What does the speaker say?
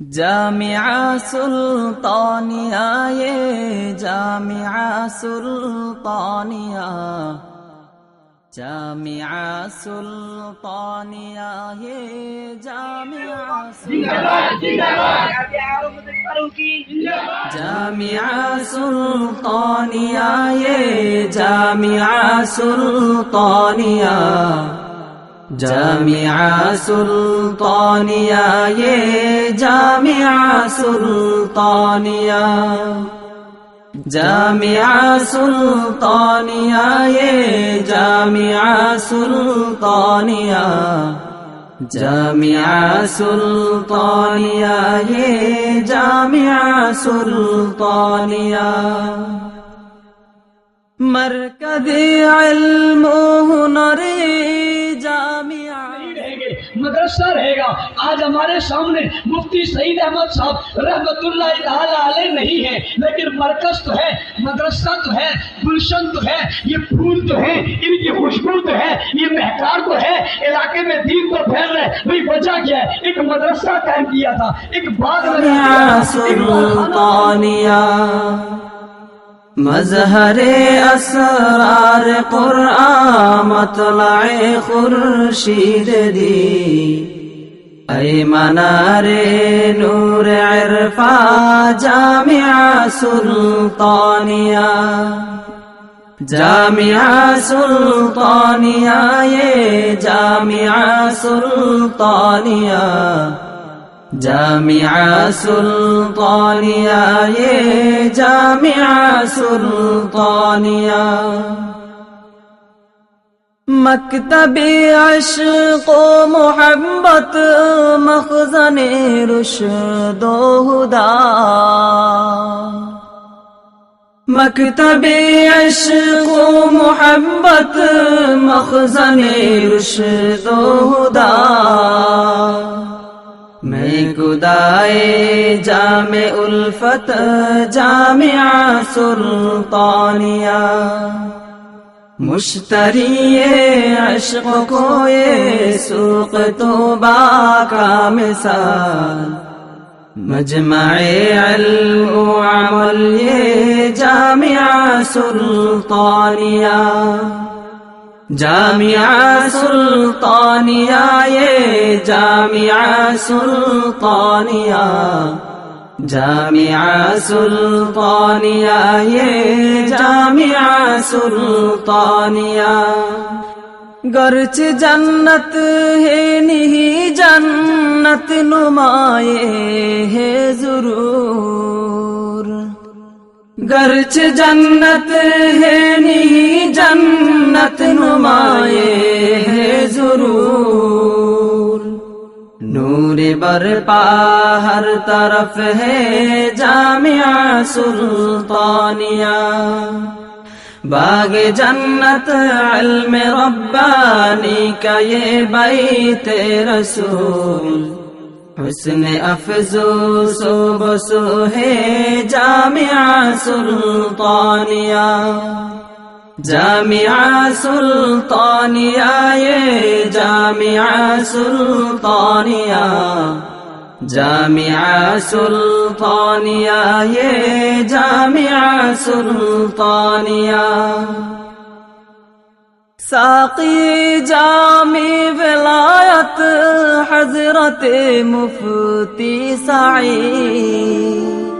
জামিয়া সুলতানিয়া এ জামিয়া সুলতানিয়া। জামিয়া সুলতানিয়া এ জামিয়া জামিয়া সুলতানিয়া এ জামিয়া সুলতানিয়া। जामिया सुल्तानिया, ये जामिया सुल्तानिया। जामिया सुल्तानिया, ये जामिया सुल्तानिया। जामिया सुल्तानिया, ये जामिया सुल्तानिया। मरकदे अल्मोहुनरे मदरसा रहेगा। आज हमारे सामने मुफ्ती सईद अहमद साहब रहमतुल्लाह अलैह नहीं है, लेकिन मरकज तो है, मदरसा तो है, गुलशन तो है, ये फूल तो है, इनकी खुशबू तो है, ये महकार तो है, इलाके में दीन तो फैल रहा भाई वजह क्या है? एक मदरसा कायम किया था, एक बाग মজহরে আসরার কুরআমতলায়ে খুরশিদ দি اے منارے نور عرفا جامعہ سلطانیہ جامعہ سلطانیہ یہ جامعہ سلطانیہ جامعة سلطانية ये جامعة سلطانية. مكتب عشق و محبت مخزن رشد و مكتب عشق و محبت مخزن رشد و খুদায়ে জামে উলফত জামিয়া সুলতানিয়া مشتریے عشق کو یہ سوق توبہ کا مثال مجمع علم و عمل یہ جامعہ سلطانیہ জামিয়া সুলতানিয়া জামিয়া সুলতানিয়া জামিয়া সুলতানিয়া জামিয়া সুলতানিয়া गर्च जन्नत है नहीं जन्नत नुमाए है जरूर गर्च जन्नत है नहीं जन्नत জান্নাত নুমায়ে জরুর নূরে বর পাহাড় তরফ হে জামিয়া সুলতানিয়া باغ جنت علم ربانی کا یہ بیت رسول حسن افزوس و بسوہ جامعہ سلطانیہ جامع سلطانية يا جامع سلطانية. جامع سلطانية يا جامع سلطانية. ساقي جامع ولاية حضرة مفتي سعيد.